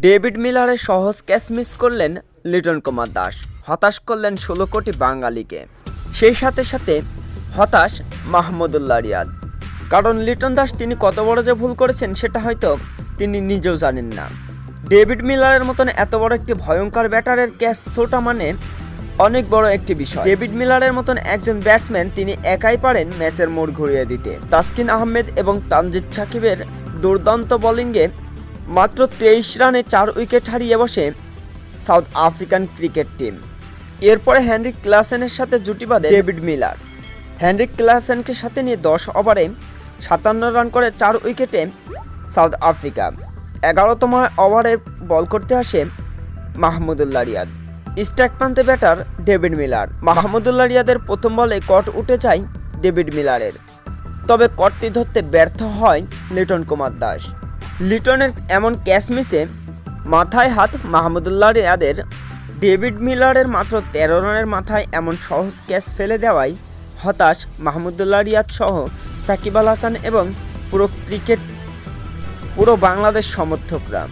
David মিলারের সহজ catch miss করলেন লিটন কুমার দাস। হতাশ করলেন ষোলো কোটি বাঙালিকে। সেই সাথে সাথে হতাশ মাহমুদুল্লাহ রিয়াদ। কারণ লিটন দাস তিনি কত বড় যে ভুল করেছেন সেটা হয়তো তিনি নিজেও জানেন না। ডেভিড মিলারের মতন এত বড় একটি ভয়ঙ্কর ব্যাটারের ক্যাচ ছোটা মানে অনেক বড় একটি বিষয়। ডেভিড মিলারের মতন একজন ব্যাটসম্যান তিনি একাই পারেন ম্যাচের মোড় ঘুরিয়ে দিতে। তাসকিন আহমেদ এবং তানজিদ সাকিবের দুর্দান্ত বোলিংয়ে মাত্র তেইশ রানে চার উইকেট হারিয়ে বসে সাউথ আফ্রিকান ক্রিকেট টিম। এরপরে হেনরিক ক্লাসেনের সাথে জুটি বাঁধে ডেভিড মিলার। হেনরিক ক্লাসেনকে সাথে নিয়ে দশ ওভারে সাতান্ন রান করে চার উইকেটে সাউথ আফ্রিকা। এগারোতম ওভারে বল করতে আসে মাহমুদুল্লাহ রিয়াদ স্ট্রাইক প্রান্তে ব্যাটার ডেভিড মিলার। মাহমুদুল্লাহ রিয়াদের প্রথম বলে কট উঠে যায় ডেভিড মিলারের। তবে কটটি ধরতে ব্যর্থ হয় লিটন কুমার দাস। লিটনের এমন ক্যাশমিসে মাথায় হাত মাহমুদুল্লাহ রিয়াদের, ডেভিড মিলারের মাত্র তেরো রানের মাথায় এমন সহজ ক্যাচ ফেলে দেওয়ায় হতাশ মাহমুদুল্লাহ রিয়াদ সহ সাকিব আল হাসান এবং পুরো ক্রিকেট, পুরো বাংলাদেশ সমর্থকরা।